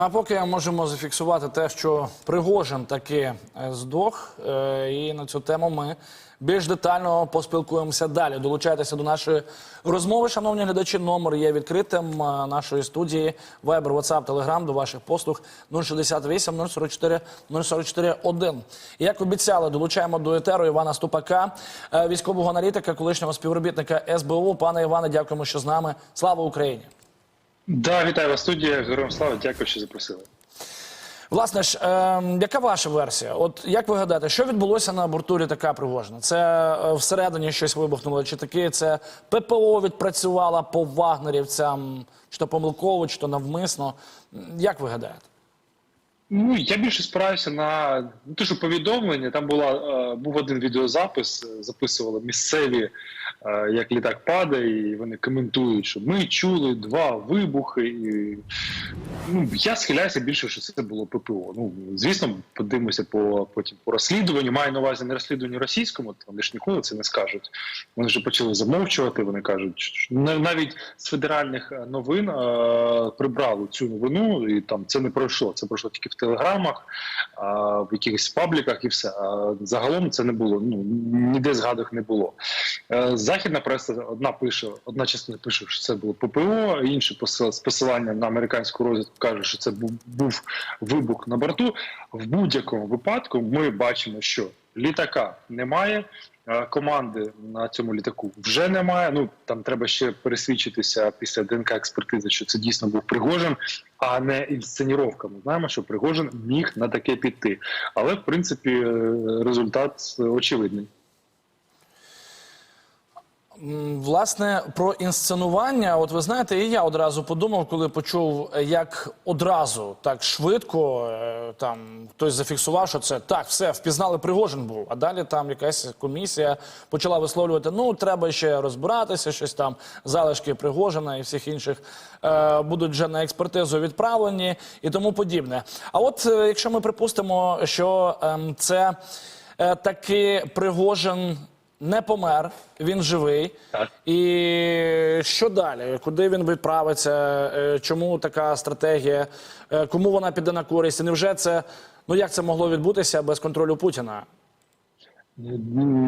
А поки можемо зафіксувати те, що Пригожин таки е, здох, е, і на цю тему ми більш детально поспілкуємося далі. Долучайтеся до нашої розмови, шановні глядачі. Номер є відкритим е, нашої студії. Viber, WhatsApp, Telegram до ваших послуг 068 044 044 1. І як обіцяли, долучаємо до етеру Івана Ступака, військового аналітика, колишнього співробітника СБУ. Пане Іване, дякуємо, що з нами. Слава Україні! Да, вітаю вас, студія. Героям слава, дякую, що запросили. Власне ж, е, яка ваша версія? От як ви гадаєте, що відбулося на борту літака Пригожина? Це е, всередині щось вибухнуло? Чи таки це ППО відпрацювала по вагнерівцям, чи то помилково, чи то навмисно? Як ви гадаєте? Ну я більше спираюся на ну, те, що повідомлення. Там була е, був один відеозапис, е, записували місцеві, е, як літак падає, і вони коментують, що ми чули два вибухи. І, ну я схиляюся більше, що це було ППО. Ну звісно, подивимося по потім по розслідуванню. Маю на увазі не розслідуванню російському, то вони ж ніколи це не скажуть. Вони вже почали замовчувати. Вони кажуть, що нав- навіть з федеральних е, новин е, прибрали цю новину, і там це не пройшло. Це пройшло тільки в телеграмах, в якихось пабліках, і все. Загалом це не було. Ну ніде згадок не було. Е, Західна преса одна пише, одна частина пише, що це було ППО, посил- з посиланням на американську розвідку каже, що це був вибух на борту. В будь-якому випадку ми бачимо, що літака немає. Команди на цьому літаку вже немає. Ну там треба ще пересвідчитися після ДНК експертизи, що це дійсно був Пригожин, а не інсценіровка. Ми знаємо, що Пригожин міг на таке піти. Але в принципі е, результат е, очевидний. Власне, про інсценування, от ви знаєте, і я одразу подумав, коли почув, е, як одразу так швидко е, там хтось зафіксував, що це так, все впізнали Пригожин був. А далі там якась комісія почала висловлювати: ну треба ще розбиратися, щось там залишки Пригожина і всіх інших е, будуть вже на експертизу відправлені і тому подібне. А от е, якщо ми припустимо, що ем, це е, таки Пригожин не помер, він живий. Так. І що далі? Куди він відправиться? Е, Чому така стратегія? Е, Кому вона піде на користь? І невже це ну як це могло відбутися без контролю Путіна?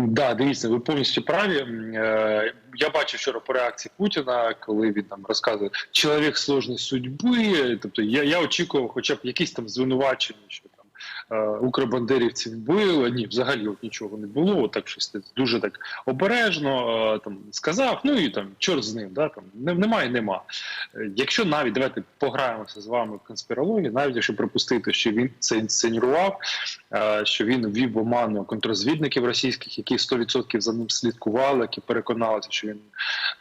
Да, дивіться, ви повністю праві. Е, Я бачив вчора по реакції Путіна, коли він там розказує чоловік сложної судьби. Тобто я, я очікував, хоча б якісь там звинувачення, що е, укробандерівців вбили. Ні, взагалі от нічого не було. Так щось дуже так обережно е, там сказав. Ну і там чорт з ним, да там немає, нема. Е, Якщо навіть давайте пограємося з вами в конспірологію, навіть якщо припустити, що він це інсценірував, що він ввів оману контрозвідників російських, які 100% за ним слідкували, які переконалися, що він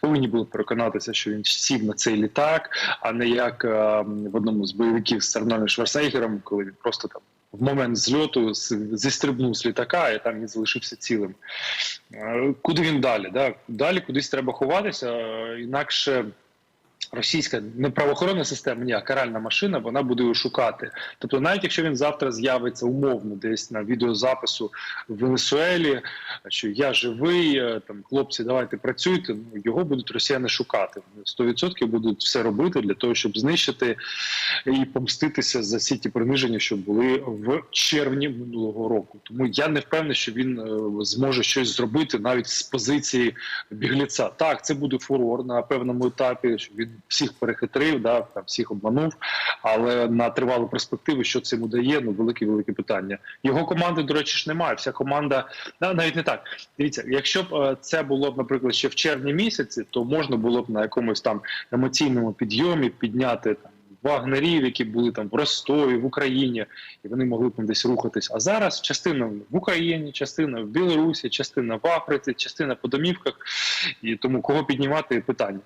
повинні були переконатися, що він сів на цей літак, а не як в одному з бойовиків з Арнольдом Шварценеггером, коли він просто там. В момент зльоту зістрибнув з літака, і там він залишився цілим. Е, Куди він далі? Да? Далі кудись треба ховатися, е, інакше російська не правоохоронна система, ні, а каральна машина, вона буде його шукати. Тобто, навіть якщо він завтра з'явиться умовно десь на відеозапису в Венесуелі, що я живий, е, там хлопці, давайте працюйте. Ну його будуть росіяни шукати. Вони 100% будуть все робити для того, щоб знищити і помститися за всі ті приниження, що були в червні минулого року. Тому я не впевнений, що він е, зможе щось зробити навіть з позиції бігліця. Так, це буде фурор на певному етапі, що він всіх перехитрив, да там всіх обманув. Але на тривалу перспективу, що це йому дає, ну велике велике питання. Його команди, до речі, ж немає. Вся команда да, навіть не так. Дивіться, якщо б е, це було б, наприклад, ще в червні місяці, то можна було б на якомусь там емоційному підйомі підняти там. Вагнерів, які були там в Ростові, в Україні, і вони могли б десь рухатись. А зараз частина в Україні, частина в Білорусі, частина в Африці, частина по домівках. І тому кого піднімати питання.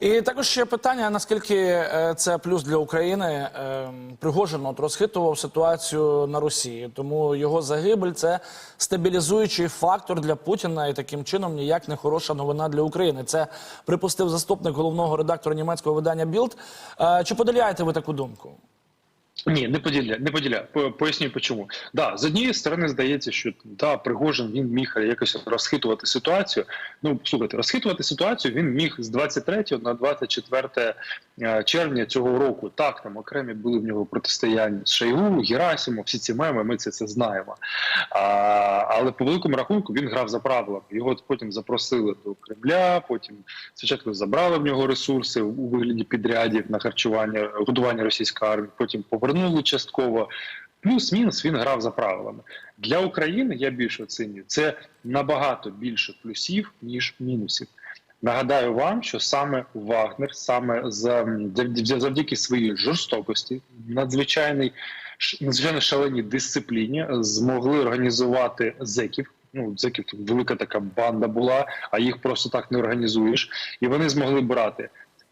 І також ще питання: наскільки е, це плюс для України? Е, Пригожин от розхитував ситуацію на Росії, тому його загибель це стабілізуючий фактор для Путіна, і таким чином ніяк не хороша новина для України. Це припустив заступник головного редактора німецького видання Білд. Чи поділяєте ви таку думку? Ні, не поділяю, не поділяю. По- Поясню чому. Да, з однієї сторони здається, що да, Пригожин він міг якось розхитувати ситуацію. Ну слухайте, розхитувати ситуацію він міг з 23 на 24 е, червня цього року. Так, там окремі були в нього протистояння з Шойгу, Герасимом, всі ці меми, ми це, це знаємо. А, але по великому рахунку він грав за правилами. Його потім запросили до Кремля. Потім спочатку забрали в нього ресурси у вигляді підрядів на харчування, годування російської армії. Потім повернули частково. Плюс-мінус він грав за правилами для України. Я більше оцінюю це набагато більше плюсів ніж мінусів. Нагадаю вам, що саме Вагнер, саме за завдяки своїй жорстокості, надзвичайній ш- надзвичайно шаленій дисципліні, змогли організувати зеків. Ну, зеків велика така банда була, а їх просто так не організуєш. І вони змогли брати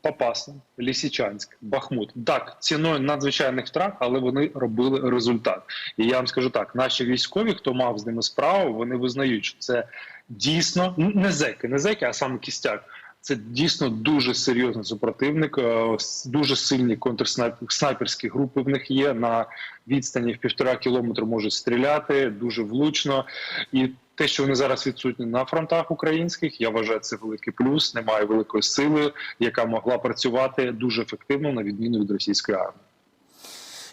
Попасна, Лісічанськ, Бахмут. Так, ціною надзвичайних втрат, але вони робили результат. І я вам скажу так: наші військові, хто мав з ними справу, вони визнають, що це дійсно ну, не зеки, не зеки, а саме кістяк. Це дійсно дуже серйозний супротивник. е, Дуже сильні контрснайперські групи в них є на відстані в півтора кілометру можуть стріляти дуже влучно. І те, що вони зараз відсутні на фронтах українських, я вважаю, це великий плюс. Немає великої сили, яка могла працювати дуже ефективно на відміну від російської армії.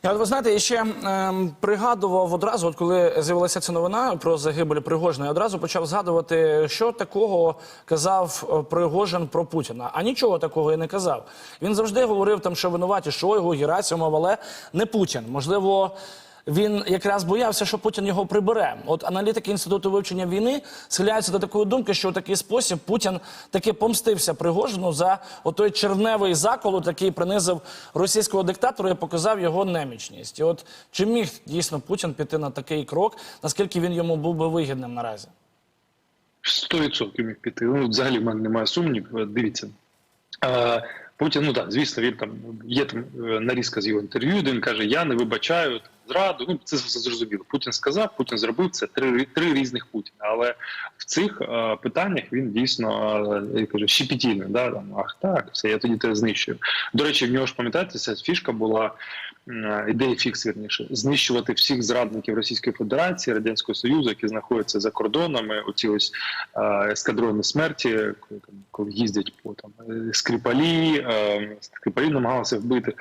Я от ви знаєте, я ще ем, пригадував одразу, от коли з'явилася ця новина про загибель Пригожина, я одразу почав згадувати, що такого казав е, Пригожин про Путіна. А нічого такого і не казав. Він завжди говорив там, що винуваті Шойгу, Герасимов, але не Путін. Можливо. Він якраз боявся, що Путін його прибере. От аналітики інституту вивчення війни схиляються до такої думки, що у такий спосіб Путін таки помстився Пригожину за отой червневий заколот, який принизив російського диктатора і показав його немічність. І от чи міг дійсно Путін піти на такий крок, наскільки він йому був би вигідним наразі? 100% міг піти. Ну, взагалі в мене немає сумнівів. Дивіться. Е, Путін, ну так, звісно, він там є там е, нарізка з його інтерв'ю, де він каже: Я не вибачаю зраду. Ну це все зрозуміло. Путін сказав, Путін зробив це три, три різних Путіна. Але в цих е, питаннях він дійсно е, я кажу, щепетільний. Да? Там, Ах, так, все, я тоді тебе знищую. До речі, в нього ж пам'ятаєте, ця фішка була е, ідея фікс, вірніше, знищувати всіх зрадників Російської Федерації, Радянського Союзу, які знаходяться за кордонами. Оці ось е, ескадрони смерті, коли, коли їздять по там е, Скрипалі, е, Скрипалі намагалися вбити,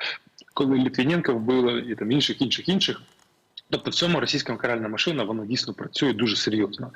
коли Літвіненка вбили і там інших, інших, інших. Тобто в цьому російська каральна машина вона дійсно працює дуже серйозно.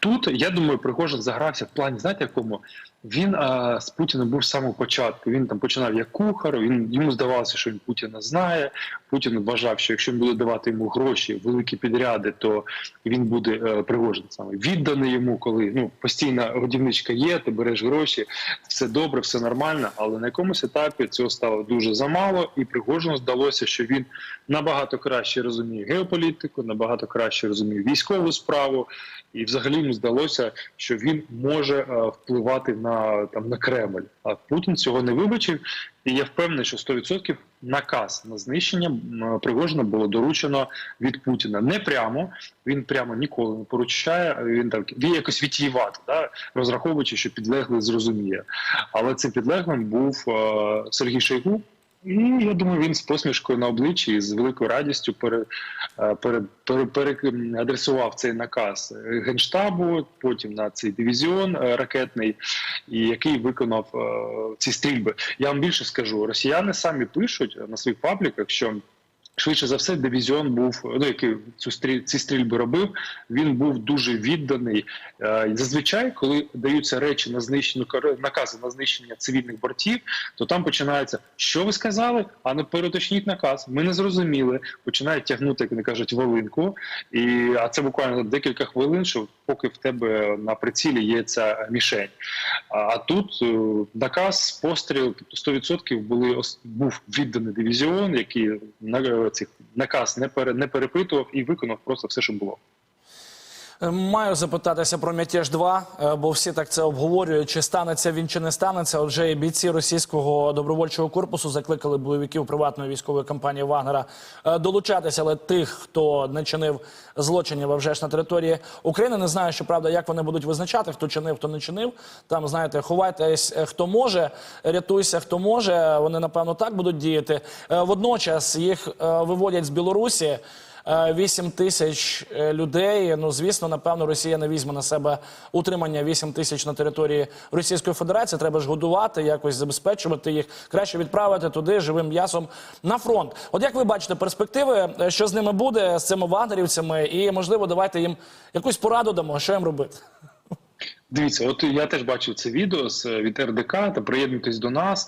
Тут я думаю, Пригожин загрався в плані, знаєте, якому він а, з Путіним був з самого початку. Він там починав як кухар. Він йому здавалося, що він Путіна знає. Путін вважав, що якщо він буде давати йому гроші, великі підряди, то він буде е, Пригожин саме відданий йому, коли ну постійна годівничка є, ти береш гроші, все добре, все нормально. Але на якомусь етапі цього стало дуже замало, і Пригожину здалося, що він набагато краще розуміє геополітику, набагато краще розуміє військову справу, і взагалі йому здалося, що він може е, впливати на там на Кремль. А Путін цього не вибачив, і я впевнений, що 100% наказ на знищення Пригожина було доручено від Путіна. Не прямо він прямо ніколи не поручає. Він так він якось відтіювати, да, розраховуючи, що підлеглий зрозуміє. Але цим підлеглим був е, Сергій Шойгу. І я думаю, він з посмішкою на обличчі з великою радістю пере, е, цей наказ генштабу, потім на цей дивізіон е, ракетний, який виконав е, ці стрільби. Я вам більше скажу: росіяни самі пишуть на своїх пабліках, що. Швидше за все, дивізіон був ну який цю стріль, ці стрільби робив. Він був дуже відданий. Е, Зазвичай, коли даються речі на знищення накази на знищення цивільних бортів, то там починається, що ви сказали? А не переточніть наказ. Ми не зрозуміли. Починають тягнути, як вони кажуть, волинку. І а це буквально декілька хвилин, що поки в тебе на прицілі є ця мішень. А, тут е, наказ, постріл, тобто 100% були ос- був відданий дивізіон, який на цих наказ не пере не перепитував і виконав просто все, що було. Маю запитатися про мятеж 2 е, бо всі так це обговорюють. Чи станеться він, чи не станеться. Отже, і бійці російського добровольчого корпусу закликали бойовиків приватної військової компанії Вагнера е, долучатися, але тих, хто не чинив злочинів, а вже ж на території України. Не знаю, що правда, як вони будуть визначати, хто чинив, хто не чинив. Там знаєте, ховайтесь, е, хто може, рятуйся, хто може. Вони напевно так будуть діяти. Е, Водночас їх е, виводять з Білорусі. Е, 8 тисяч е, людей. Ну звісно, напевно, Росія не візьме на себе утримання 8 тисяч на території Російської Федерації. Треба ж годувати, якось забезпечувати їх. Краще відправити туди живим м'ясом на фронт. От як ви бачите перспективи, е, що з ними буде з цими вагнерівцями, і можливо, давайте їм якусь пораду дамо, що їм робити. Дивіться, от я теж бачив це відео з від РДК та приєднуйтесь до нас.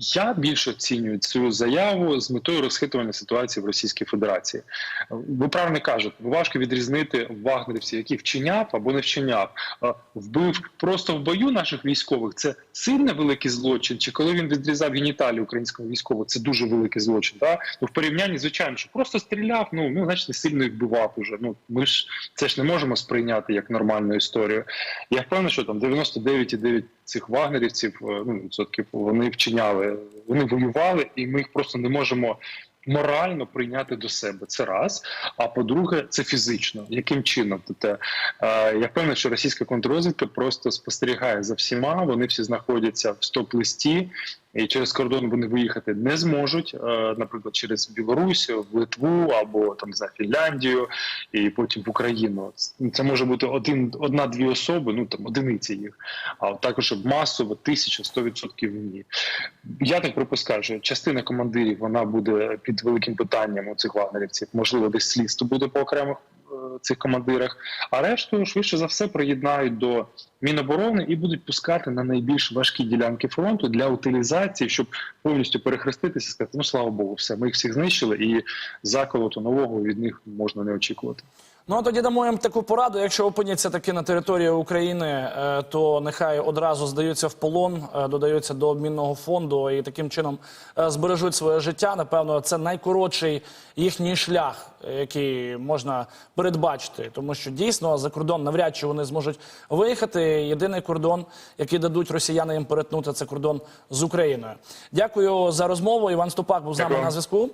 Я більше оцінюю цю заяву з метою розхитування ситуації в Російській Федерації. Ви правильно кажете, важко відрізнити вагнерівців, які вчиняв або не вчиняв. Е, Вбив просто в бою наших військових. Це сильно великий злочин. Чи коли він відрізав геніталії українського військового, це дуже великий злочин. Да? Ну в порівнянні, звичайно, що просто стріляв. Ну ну значить не сильно їх вбивав уже. Ну ми ж це ж не можемо сприйняти як нормальну історію. Я впевнений, що там 99,9 цих вагнерівців е, ну відсотків вони вчиняли, вони воювали, і ми їх просто не можемо. Морально прийняти до себе це раз. А по-друге, це фізично. Яким чином? Тобто, е, я впевнений, що російська контррозвідка просто спостерігає за всіма. Вони всі знаходяться в стоп-листі, і через кордон вони виїхати не зможуть. Е, наприклад, через Білорусь, в Литву або там знаю, Фінляндію, і потім в Україну. Це може бути один, одна-дві особи, ну там одиниці їх, а також масово тисяча сто відсотків ні. Я так припускаю, що частина командирів вона буде під великим питанням у цих вагнерівців. Можливо, десь слідство буде по окремих цих командирах, а решту швидше за все приєднають до Міноборони і будуть пускати на найбільш важкі ділянки фронту для утилізації, щоб повністю перехреститися і сказати, ну слава Богу, все, ми їх всіх знищили, і заколоту нового від них можна не очікувати. Ну а тоді дамо їм таку пораду. Якщо опиняться таки на території України, е, то нехай одразу здаються в полон, е, додаються до обмінного фонду і таким чином е, збережуть своє життя. Напевно, це найкоротший їхній шлях, який можна передбачити, тому що дійсно за кордон навряд чи вони зможуть виїхати. Єдиний кордон, який дадуть росіяни їм перетнути, це кордон з Україною. Дякую за розмову. Іван Ступак був з нами на зв'язку.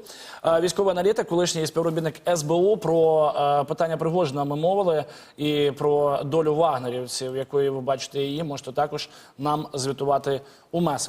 Е, Військовий аналітик, колишній співробітник СБУ про е, питання Пригожина ми мовили і про долю вагнерівців, якої ви бачите її, можете також нам звітувати у месенджері.